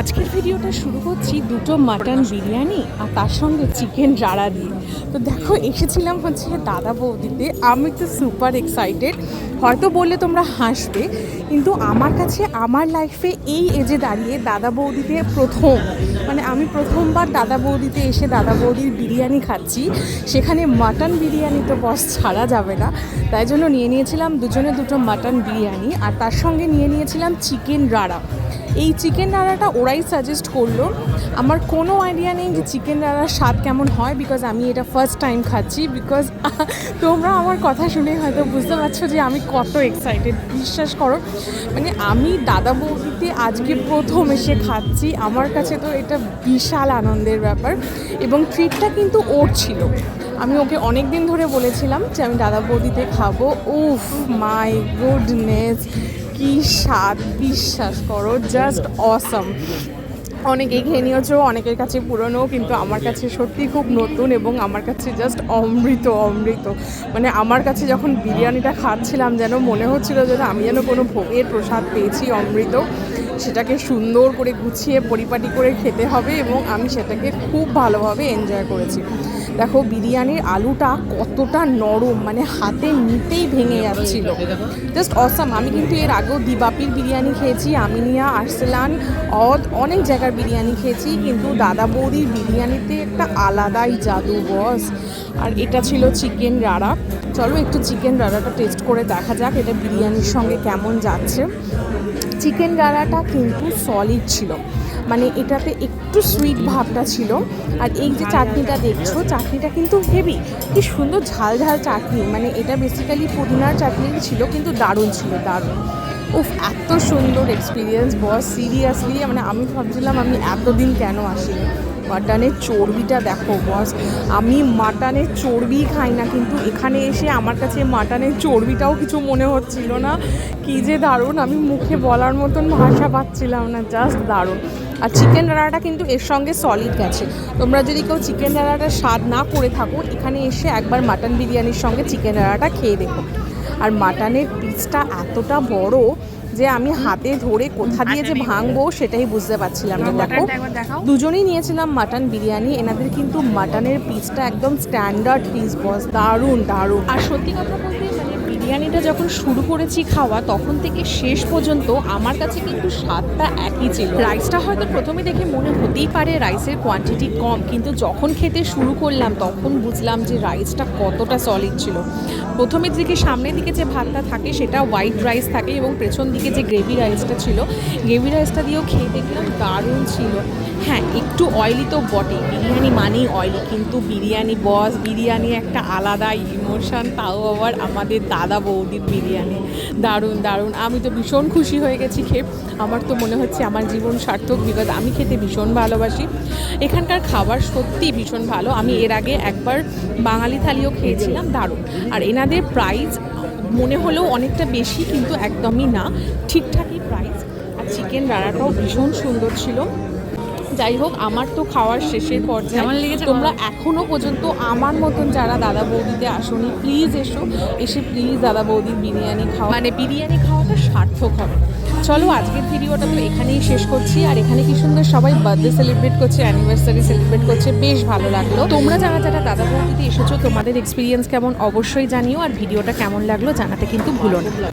আজকের ভিডিওটা শুরু করছি দুটো মাটন বিরিয়ানি আর তার সঙ্গে চিকেন রাড়া দিয়ে। তো দেখো, এসেছিলাম হচ্ছে দাদা বৌদিতে। আমি তো সুপার এক্সাইটেড হয়তো বললে তোমরা হাসবে, কিন্তু আমার কাছে, আমার লাইফে এই এজে দাঁড়িয়ে দাদা বৌদিতে প্রথম মানে আমি প্রথমবার দাদা বৌদিতে এসে দাদা বৌদির বিরিয়ানি খাচ্ছি। সেখানে মাটন বিরিয়ানি তো বস ছাড়া যাবে না। তাই জন্য নিয়ে নিয়েছিলাম দুজনে দুটো মাটন বিরিয়ানি আর তার সঙ্গে নিয়ে নিয়েছিলাম চিকেন রাড়া। এই চিকেন রাড়াটা ওরাই সাজেস্ট করল। আমার কোনো আইডিয়া নেই যে চিকেন রাড়ার স্বাদ কেমন হয় বিকজ আমি এটা ফার্স্ট টাইম খাচ্ছি বিকজ তোমরা আমার কথা শুনে হয়তো বুঝতে পারছ যে আমি কত এক্সাইটেড বিশ্বাস করো মানে আমি দাদা বৌদিতে আজকে প্রথম এসে খাচ্ছি। আমার কাছে তো এটা বিশাল আনন্দের ব্যাপার এবং ট্রিটটা কিন্তু ওর ছিল। আমি ওকে অনেক দিন ধরে বলেছিলাম যে আমি দাদা বৌদিতে খাব। উফ মাই গুডনেস কি স্বাদ, বিশ্বাস করো জাস্ট অসম অনেকেই খেয়ে নিয়েছো, অনেকের কাছে পুরনো, কিন্তু আমার কাছে সত্যি খুব নতুন এবং আমার কাছে জাস্ট অমৃত অমৃত। মানে আমার কাছে যখন বিরিয়ানিটা খাচ্ছিলাম, যেন মনে হচ্ছিল যেন আমি যেন কোনো ভোগের প্রসাদ পেয়েছি অমৃত। সেটাকে সুন্দর করে গুছিয়ে, পরিপাটি করে খেতে হবে এবং আমি সেটাকে খুব ভালোভাবে এনজয় করেছি। দেখো বিরিয়ানির আলুটা কতটা নরম মানে হাতে নিতেই ভেঙে যাচ্ছিল। জাস্ট অসাম আমি কিন্তু এর আগেও দিবাপির বিরিয়ানি খেয়েছি, আমিনিয়া, আর্সেলান, অদ, অনেক জায়গার বিরিয়ানি খেয়েছি, কিন্তু দাদা বৌদির বিরিয়ানিতে একটা আলাদাই জাদু বস আর এটা ছিল চিকেন রাড়া। চলো একটু চিকেন রাড়াটা টেস্ট করে দেখা যাক এটা বিরিয়ানির সঙ্গে কেমন যাচ্ছে। চিকেন রাড়াটা কিন্তু সলিড ছিল। মানে এটাতে একটু সুইট ভাবটা ছিল। আর এই যে চাটনিটা দেখছ, চাটনিটা কিন্তু হেভি কি সুন্দর ঝাল ঝাল চাটনি। মানে এটা বেসিক্যালি পুদিনার চাটনি ছিল, কিন্তু দারুণ ছিল, দারুণ। উফ, এত সুন্দর এক্সপিরিয়েন্স বস সিরিয়াসলি মানে আমি ভাবছিলাম আমি এতদিন কেন আসিনি। মাটনের চর্বিটা দেখো বস আমি মাটনের চর্বি খাই না, কিন্তু এখানে এসে আমার কাছে মাটনের চর্বিটাও কিছু মনে হচ্ছিল না। কি যে দারুণ, আমি মুখে বলার মতন ভাষা পাচ্ছিলাম না জাস্ট দারুণ। আর চিকেন রাড়াটা কিন্তু এর সঙ্গে সলিড গেছে। তোমরা যদি কেউ চিকেন রাড়াটা স্বাদ না করে থাকো এখানে এসে একবার মাটন বিরিয়ানির সঙ্গে চিকেন রাড়াটা খেয়ে দেখো। আর মাটনের পিসটা এতটা বড় যে আমি হাতে ধরে কোথা দিয়ে যে ভাঙবো সেটাই বুঝতে পারছিলাম না। দেখো দুজনেই নিয়েছিলাম মাটন বিরিয়ানি। এনাদের কিন্তু মাটনের পিসটা একদম স্ট্যান্ডার্ড পিস বস দারুণ দারুণ। আর সত্যি কথা বলতে বিরিয়ানিটা যখন শুরু করেছি খাওয়া, তখন থেকে শেষ পর্যন্ত আমার কাছে কিন্তু স্বাদটা একই ছিল। রাইসটা হয়তো প্রথমে দেখে মনে হতেই পারে রাইসের কোয়ান্টিটি কম, কিন্তু যখন খেতে শুরু করলাম, তখন বুঝলাম যে রাইসটা কতটা সলিড ছিল। প্রথমের দিকে সামনের দিকে যে ভাতটা থাকে, সেটা হোয়াইট রাইস থাকে এবং পেছন দিকে যে গ্রেভি রাইসটা ছিল গ্রেভি রাইসটা দিয়েও খেয়ে দেখলাম দারুণ ছিল। হ্যাঁ একটু অয়েলি তো বটে বিরিয়ানি মানেই অয়েলি কিন্তু বিরিয়ানি বস বিরিয়ানি একটা আলাদা ইমোশন তাও আবার আমাদের দাদা বৌদির বিরিয়ানি। দারুণ দারুণ। আমি তো ভীষণ খুশি হয়ে গেছি খেয়ে। আমার তো মনে হচ্ছে আমার জীবন সার্থক বিকজ আমি খেতে ভীষণ ভালোবাসি। এখানকার খাবার সত্যি ভীষণ ভালো। আমি এর আগে একবার বাঙালি থালিও খেয়েছিলাম, দারুণ। আর এনাদের প্রাইস মনে হলেও অনেকটা বেশি, কিন্তু একদমই না। ঠিকঠাকই প্রাইস আর চিকেন রান্নাটাও ভীষণ সুন্দর ছিল। যাই হোক আমার তো খাওয়ার শেষের পর্যায়ে। তোমরা এখনও পর্যন্ত আমার মতন যারা দাদা বৌদিতে আসনি প্লিজ এসো এসে প্লিজ দাদা বৌদির বিরিয়ানি খাওয়া মানে বিরিয়ানি খাওয়াটা সার্থক হবে। চলো আজকের ভিডিওটা তো এখানেই শেষ করছি। আর এখানে কি সুন্দর সবাই বার্থডে সেলিব্রেট করছে অ্যানিভার্সারি সেলিব্রেট করছে বেশ ভালো লাগল। তোমরা যারা যারা দাদা বৌদিতে এসেছ তোমাদের এক্সপিরিয়েন্স কেমন অবশ্যই জানিও। আর ভিডিওটা কেমন লাগল জানাতে কিন্তু ভুলো না।